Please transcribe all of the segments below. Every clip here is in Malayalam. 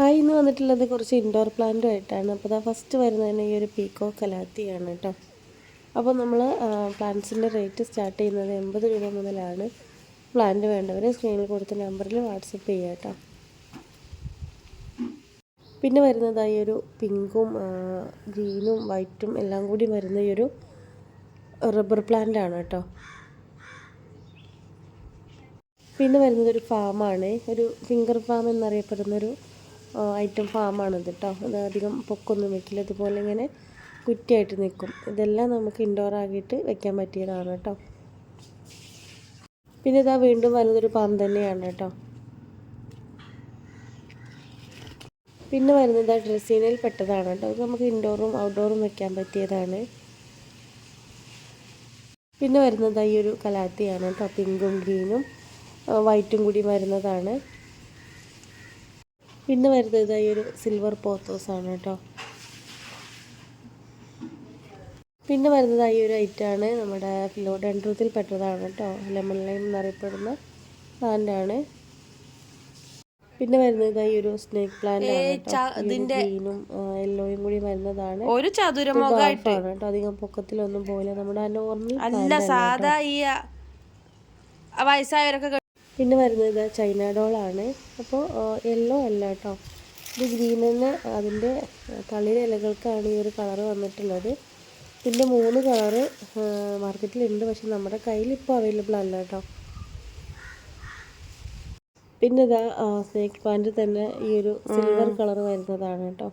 ഹായ് ഇന്ന് വന്നിട്ടുള്ളത് കുറച്ച് ഇൻഡോർ പ്ലാന്റുമായിട്ടാണ് അപ്പോൾ അതാ ഫസ്റ്റ് വരുന്നതിന് ഈ ഒരു പീക്കോ കലാത്തിയാണ് കേട്ടോ അപ്പോൾ നമ്മൾ പ്ലാന്റ്സിന്റെ റേറ്റ് സ്റ്റാർട്ട് ചെയ്യുന്നത് എൺപത് രൂപ മുതലാണ്. പ്ലാന്റ് വേണ്ടവർ സ്ക്രീനിൽ കൊടുത്ത നമ്പറിൽ വാട്സപ്പ് ചെയ്യുക കേട്ടോ പിന്നെ വരുന്നത് ഈ ഒരു പിങ്കും ഗ്രീനും വൈറ്റും എല്ലാം കൂടി വരുന്ന ഈ ഒരു റബ്ബർ പ്ലാന്റ് ആണ് കേട്ടോ പിന്നെ വരുന്നത് ഒരു ഫാമാണ് ഒരു ഫിംഗർ ഫാം എന്നറിയപ്പെടുന്നൊരു ഐറ്റം ഫാമാണിത് കേട്ടോ അത് അധികം പൊക്കൊന്നും വെക്കില്ല. ഇതുപോലെ ഇങ്ങനെ കുറ്റിയായിട്ട് നിൽക്കും ഇതെല്ലാം നമുക്ക് ഇൻഡോർ ആക്കിയിട്ട് വെക്കാൻ പറ്റിയതാണ് കേട്ടോ പിന്നെ ഇതാ വീണ്ടും വരുന്നതൊരു പാമ്പ് തന്നെയാണ് കേട്ടോ പിന്നെ വരുന്നത് ഡ്രസ്സീനയിൽ പെട്ടതാണ് കേട്ടോ ഇത് നമുക്ക് ഇൻഡോറും ഔട്ട്ഡോറും വെക്കാൻ പറ്റിയതാണ്. പിന്നെ വരുന്നത് ഈ ഒരു കലാത്തിയാണ് കേട്ടോ പിങ്കും ഗ്രീനും വൈറ്റും കൂടി വരുന്നതാണ്. പിന്നെ വരുന്നത് ഈ ഒരു സിൽവർ പോത്തോസാണ് കേട്ടോ. പിന്നെ വരുന്നത് ഈ ഒരു ഐറ്റാണ് നമ്മുടെ ഫിലോഡൻഡ്രത്തിൽ പെട്ടതാണ് കേട്ടോ. ലെമൺ ലൈം എന്നറിയപ്പെടുന്ന പ്ലാന്റ് ആണ്. പിന്നെ വരുന്നത് ഈ ഒരു സ്നേക്ക് പ്ലാന്റ് ആണ് ഗ്രീനും യെല്ലോയും കൂടി വരുന്നതാണ്. ഒരു ചതുരമുഖമായിട്ട് കേട്ടോ. അധികം പൊക്കത്തിലൊന്നും പോലെ നമ്മുടെ നോർമൽ അല്ല സാധാ ഈ വയസ്സായവരൊക്കെ പിന്നെ വരുന്നത് ചൈന ഡോളാണ് അപ്പോൾ യെല്ലോ അല്ല കേട്ടോ ഇത് ഗ്രീനിന് അതിന്റെ തളിര ഇലകൾക്കാണ് ഈ ഒരു കളറ് വന്നിട്ടുള്ളത്. പിന്നെ മൂന്ന് കളറ് മാർക്കറ്റിലുണ്ട് പക്ഷെ നമ്മുടെ കയ്യിൽ ഇപ്പോൾ അവൈലബിൾ അല്ല കേട്ടോ പിന്നെ ഇതാ സ്നേക്ക് പ്ലാന്റ് തന്നെ ഈ ഒരു സിൽവർ കളർ വരുന്നതാണ് കേട്ടോ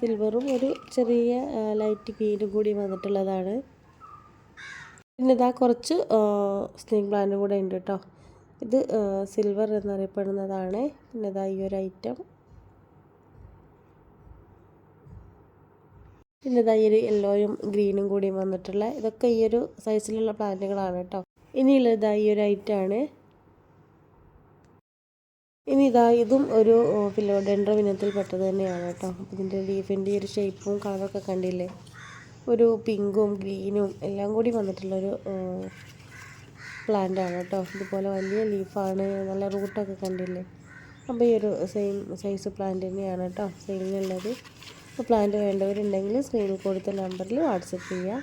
സിൽവറും ഒരു ചെറിയ ലൈറ്റ് ഗ്രീനും കൂടി വന്നിട്ടുള്ളതാണ്. പിന്നെ ഇതാ കുറച്ച് സ്നേക്ക് പ്ലാന്റ് കൂടെ ഉണ്ട് കേട്ടോ ഇത് സിൽവർ എന്നറിയപ്പെടുന്നതാണ്. പിന്നെ ഇതാ ഈ ഒരു ഐറ്റം പിന്നെ ഇതാ ഈ ഒരു യെല്ലോയും ഗ്രീനും കൂടി വന്നിട്ടുള്ള ഇതൊക്കെ ഈ ഒരു സൈസിലുള്ള പ്ലാന്റുകളാണ് കേട്ടോ ഇനിയുള്ളത് ഈ ഒരു ഐറ്റമാണ് ഇനി ഇതാ ഇതും ഒരു ഫിലോഡെൻഡ്രോ ഇനത്തിൽ പെട്ടത് തന്നെയാണ് കേട്ടോ ഇതിന്റെ ലീഫിന്റെ ഒരു ഷേപ്പും കളറൊക്കെ കണ്ടില്ലേ? ഒരു പിങ്കും ഗ്രീനും എല്ലാം കൂടി വന്നിട്ടുള്ളൊരു പ്ലാന്റ് ആണ് കേട്ടോ. ഇതുപോലെ വലിയ ലീഫാണ് നല്ല റൂട്ടൊക്കെ കണ്ടില്ലേ? അപ്പോൾ ഈ ഒരു സെയിം സൈസ് പ്ലാന്റ് തന്നെയാണ് കേട്ടോ സെയിലിനുള്ളത് അപ്പോൾ പ്ലാന്റ് വേണ്ടവരുണ്ടെങ്കിൽ സ്ക്രീനിൽ കൊടുത്ത നമ്പറിൽ വാട്സപ്പ് ചെയ്യുക